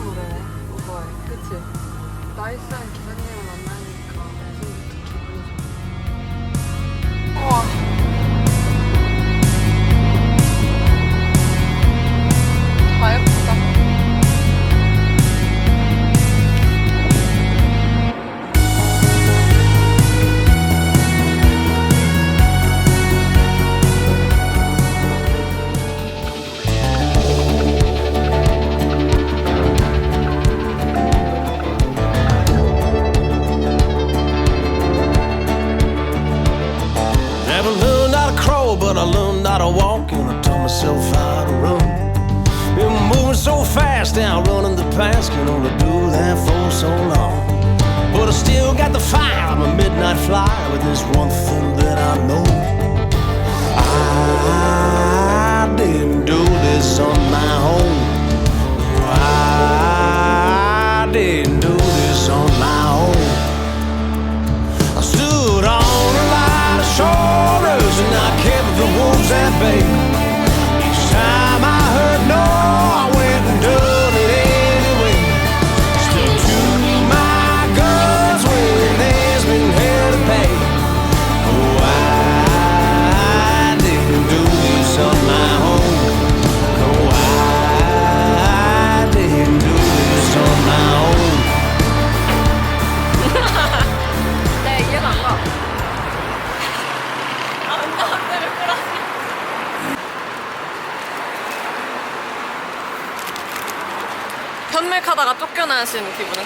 처음 그래 오버에 그치? 나이스한 기사님을 만나니까 무슨 기분이 좋아 우와 어, fly, but there's one thing that I know. I 쫓겨나신 기분은?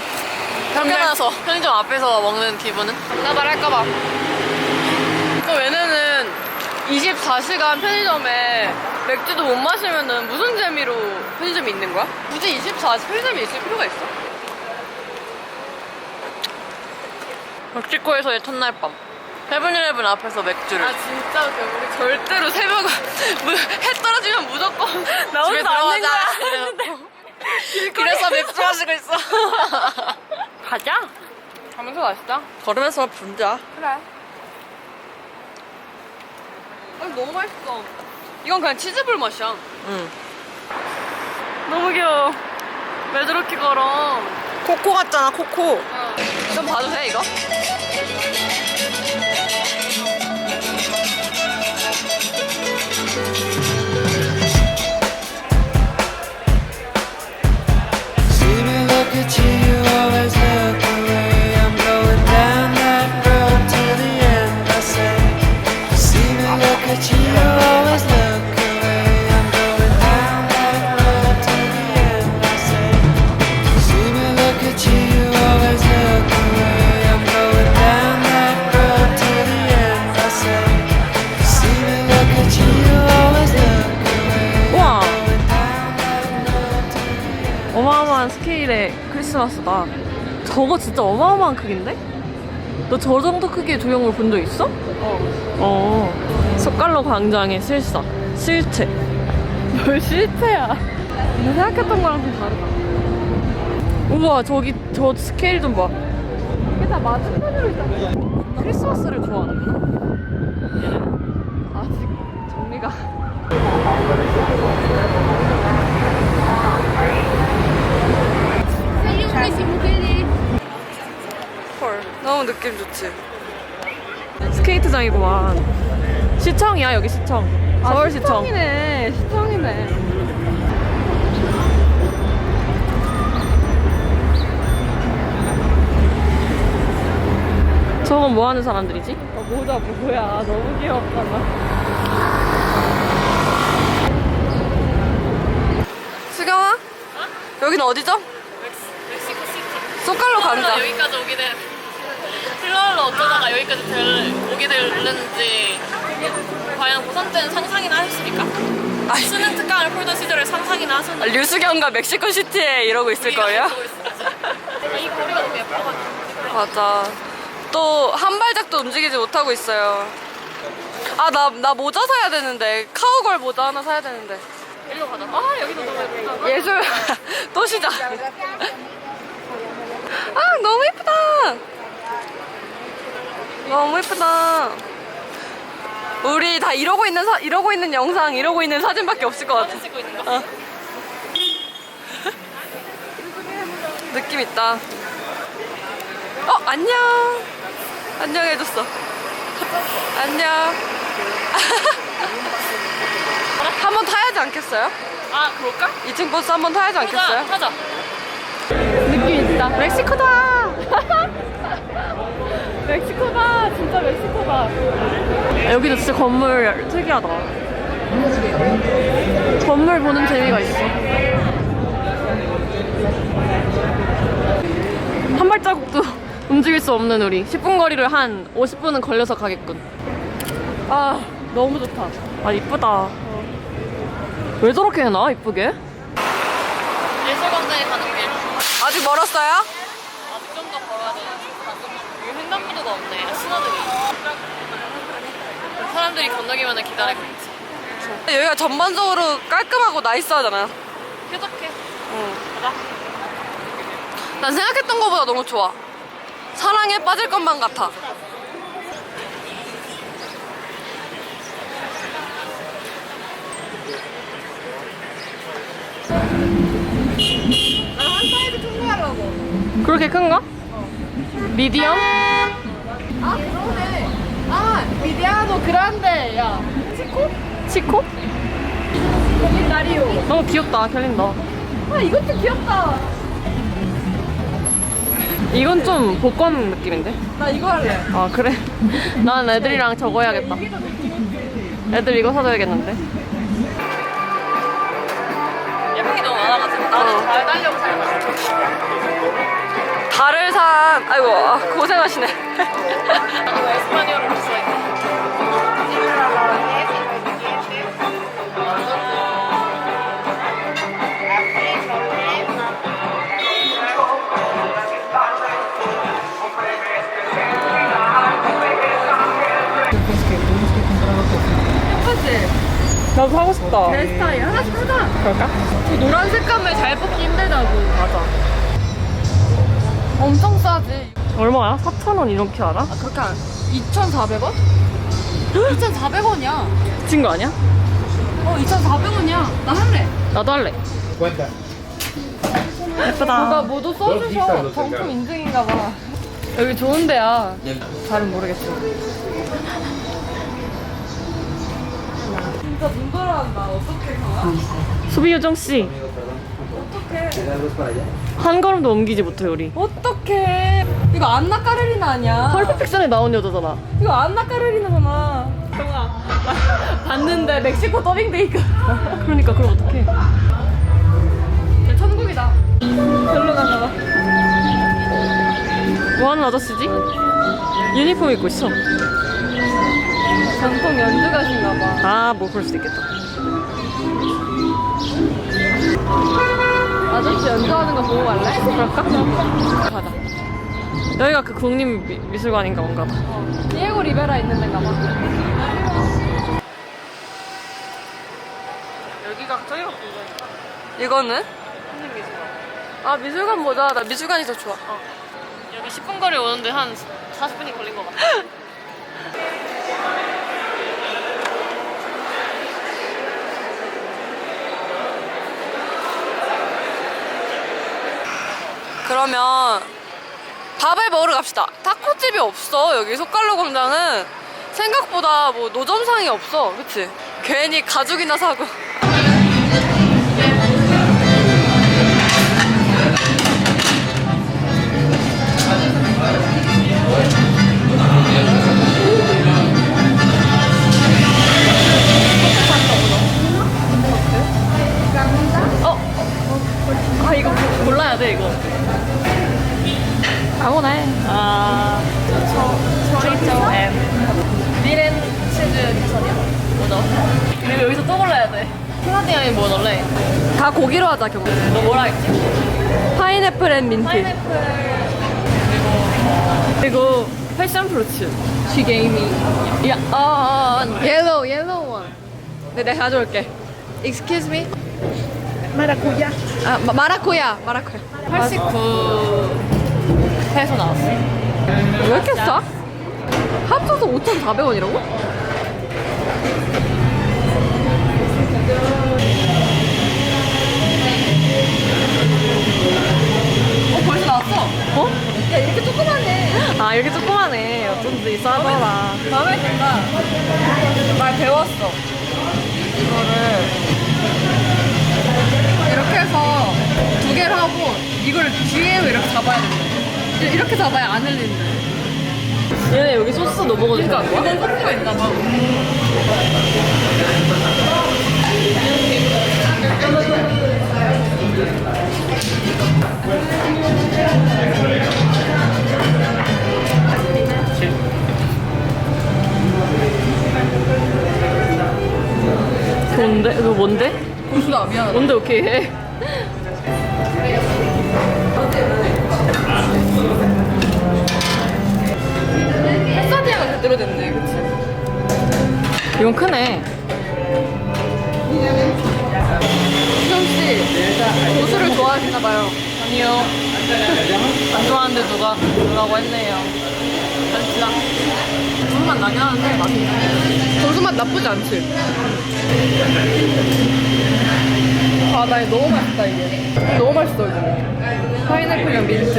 쫓겨나서 편의점 앞에서 먹는 기분은? 나 말할까봐. 그 왜냐면 24시간 편의점에 맥주도 못 마시면은 무슨 재미로 편의점이 있는 거야? 굳이 24시 편의점이 있을 필요가 있어? 멕시코에서의 첫날 밤. 세븐일레븐 앞에서 맥주를. 아 진짜 우리 절대로 새벽 해 떨어지면 무조건 집에 들어가자. 그래서 맥주 마시고 있어. 가자. 가면서 마시자. 걸으면서 분자. 그래. 아 너무 맛있어. 이건 그냥 치즈볼 맛이야. 응. 너무 귀여워. 왜 저렇게 걸어? 코코 같잖아 코코 좀 봐도 돼 이거? 一起。 어마어마한 스케일의 크리스마스다 저거 진짜 어마어마한 크기인데? 너 저 정도 크기의 조형물 본 적 있어? 어. 어. 숟갈로 광장의 실사. 실체. 뭘 실체야. 나 생각했던 거랑 좀 다르다. 우와, 저기, 저 스케일 좀 봐. 이게 다 맞은편으로 있다. 크리스마스를 좋아하는구나. 얘는 아직 정리가. 느낌 좋지. 스케이트장이구만. 시청이야 여기 시청. 서울 시청. 시청이네, 시청이네. 저건 뭐 하는 사람들이지? 어, 모자 뭐야? 너무 귀엽잖아. 수경아? 여기는 어디죠? 멕시코 시티. 쏘깔로 광장. 여기까지 오게 된 플로어로 어쩌다가 여기까지 될, 오게 됐는지 과연 고3 때는 상상이나 하셨습니까? 아이. 수능 특강을 풀던 시절에 상상이나 아, 하셨는지 류수경과 멕시코 시티에 이러고 있을 거예요? 이 거리가 너무 예뻐가지고 맞아. 또 한 발짝도 움직이지 못하고 있어요. 아, 나, 나 모자 사야 되는데. 카우걸 모자 하나 사야 되는데. 일로 가자 아 여기도 너무 예쁘다 예술. 또 시작. 아, 너무 예쁘다. 너무 예쁘다. 우리 다 이러고 있는 사, 이러고 있는 영상, 이러고 있는 사진밖에 없을 것 같아. 찍고 있는 거 어. 느낌 있다. 어 안녕. 안녕 해줬어. 안녕. 한 번 타야지 않겠어요? 아 그럴까? 2층 버스 한 번 타야지 않겠어요? 타자. 느낌 있다. 멕시코다. 멕시코 다. 진짜 멕시코다. 여기도 진짜 건물 특이하다. 건물 보는 재미가 있어. 한 발자국도 움직일 수 없는 우리. 10분 거리를 한 50분은 걸려서 가겠군. 아, 너무 좋다. 아, 이쁘다. 왜 저렇게 해놔? 이쁘게? 예술광장에 가는 길. 아직 멀었어요? 아직 좀 더 걸어야 돼. 여기 횡단보도가 없네. 신호등이. 사람들이 건너기만을 기다리고 있지. 여기가 전반적으로 깔끔하고 나이스하잖아요. 쾌적해. 응. 가자. 난 생각했던 것보다 너무 좋아. 사랑에 빠질 것만 같아. 그렇게 큰가? 미디엄? 아. 아 미디아노 그란데 야. 치코? 치코? 나리오. 너무 귀엽다, 캘린더. 아 이것도 귀엽다. 이건 좀 복권 느낌인데? 나 이거 할래. 아, 그래? 난 애들이랑 저거 해야겠다. 애들 이거 사줘야겠는데? 예쁜 게 너무 많아가지고 나는 잘 달려고 잘. 달을 산, 아이고, 아, 고생하시네. 이거 에스파니어로 써있네. 나도 하고 싶다. 내 스타일 하나씩 하자. 그럴까? 그 노란 색감을 잘 뽑기 힘들다고. 맞아. 엄청 싸지. 얼마야? 4,000원 이렇게 알아? 아 그렇게 안. 2,400원? 2,400원이야. 미친 거 아니야? 어 2,400원이야. 나 할래. 나도 할래. 예쁘다. 누가 모두 써주셔. 정품 인증인가 봐. 여기 좋은 데야. 잘은 모르겠어. 진짜 눈돌아간다. 어떻게 가? 수비 요정 씨. 한 걸음도 옮기지 못해 우리. 어떡해. 이거 안나 까르리나 아니야? 펄프픽션에 나온 여자잖아. 이거 안나 까르리나잖아. 봤는데 멕시코 있고. 그러니까 그럼 어떡해? 천국이다. 별로 가나 봐. 뭐 하는 아저씨지? 유니폼 입고 있어. 전통 연주가신가 봐. 아, 뭐 그럴 수도 있겠다. 아저씨 연주하는 거 보고 갈래? 그럴까? 가자. 여기가 그 국립 미, 미술관인가 뭔가 봐. 디에고 리베라 있는 데인가 봐. 여기가 저기가 미술관. 이거는? 아 미술관 보자. 나 미술관이 더 좋아. 여기 10분 거리 오는데 한 40분이 걸린 것 같아. 그러면 밥을 먹으러 갑시다. 타코집이 없어. 여기 속갈로 광장은 생각보다 뭐 노점상이 없어. 그치? 괜히 가죽이나 사고. 골라야 돼 이거. 아무나 해. 아, 초, 초리초 앤 미렌 치즈 개선이야. 뭐 넣어? 그리고 여기서 또 골라야 돼. 캐나디안이 뭐 넣을래? 다 고기로 하자, 경우. 너 뭐라 했지? 파인애플 앤 민트. 파인애플 그리고 패션 프루츠. She gave me. 야, 아, 아, 아. 옐로우, 옐로우 원. 네, 내가 가져올게. Excuse me? 마라쿠야. 아, 마, 마라쿠야. 마라쿠야. 89 페소 나왔어. 왜 이렇게 싸? 합쳐서 5,400원이라고? 어, 벌써 나왔어? 어? 야, 이렇게 조그만해. 아 이렇게 조그만해 어쩐지 싸더라 마음에 든다 말 배웠어 이렇게 잡아야 안 흘린대. 얘네 여기 소스 넣어 먹어도 되는 거야? 이건 소스가 있나 봐. 뭔데? 이거 뭔데? 고수다 미안하다. 뭔데 오케이 해 제대로 됐네, 그치? 이건 크네 수정씨, 고수를 좋아하시나 봐요. 아니요 안 좋아하는데 누가 누라고 했네요 진짜 물만 나긴 하는데 맛있네 고수 맛 나쁘지 않지? 아, 나 이거 너무 맛있다, 이게. 너무 맛있어, 이거. 파인애플이랑 민트.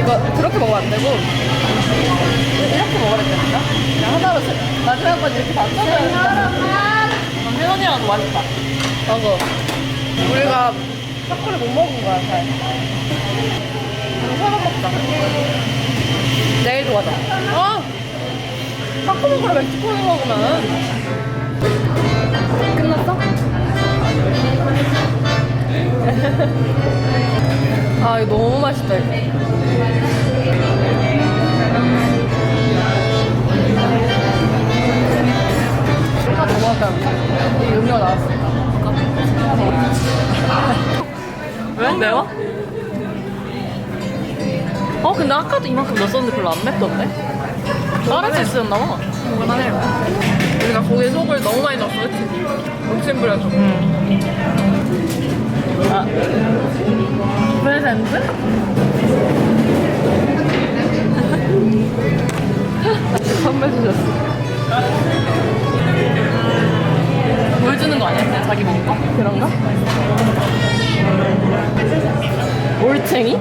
이거 그렇게 먹으면 안 되고, 이렇게 먹어야 된다? 그냥 하나로, 세- 마지막 건 이렇게 맞춰줘야 된다. 혜원이랑도 맛있다 맞아. 우리가 타코를 못 먹은 거야, 잘. 우리 사과 먹자. 내일도 가자. 어! 타코 먹으러 멕시코에 먹으면. 끝났어? 아, 이거 너무 맛있다, 이거. 하나 더 먹을까? 이 음료 나왔어. 왜? 매워? 어 근데 아까도 이만큼 넣었었는데 별로 안 맵던데? 다른 소스였나 봐 먹을만해. 우리가 고기 속을 너무 많이 넣었어, 그치? 욕심 부려서. 아. 프레젠트? 선물 주셨어 물 주는 거 아니야? 자기 먹은 거? 그런가? 올챙이?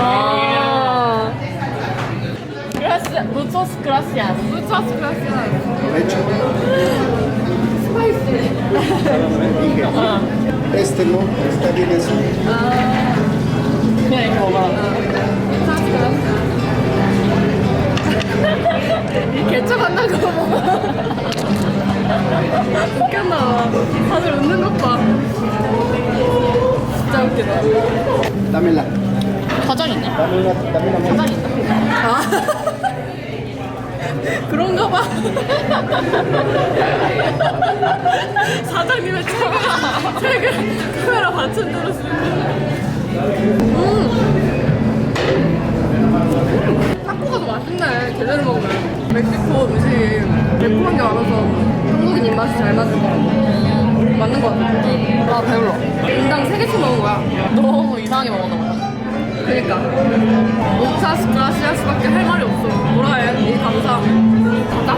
아. Gracias, muchas gracias. 무차스 플러스 야. Este no, está bien así. 그냥 이렇게 먹어라. 개척 안 나고 웃겼나 봐. 다들 웃는 것 봐. 진짜 웃기다. Dámela. 사장 있네. Dame una 사장 있다. 그런가 봐. 사장님의 최근, 최근 카메라 받침 들었을 때. 음. 타코가 더 맛있네. 제대로 먹으면. 멕시코 음식이 매콤한 게 많아서 한국인 입맛이 잘 맞는 거 같아. 맞는 거 같아. 아, 배불러. 인당 3개씩 먹은 거야. 너무 이상하게 먹었나 보다. 그니까. 목차스 그라시아스밖에 할 말이 없어. 뭐라 해야 되니 감사. 가자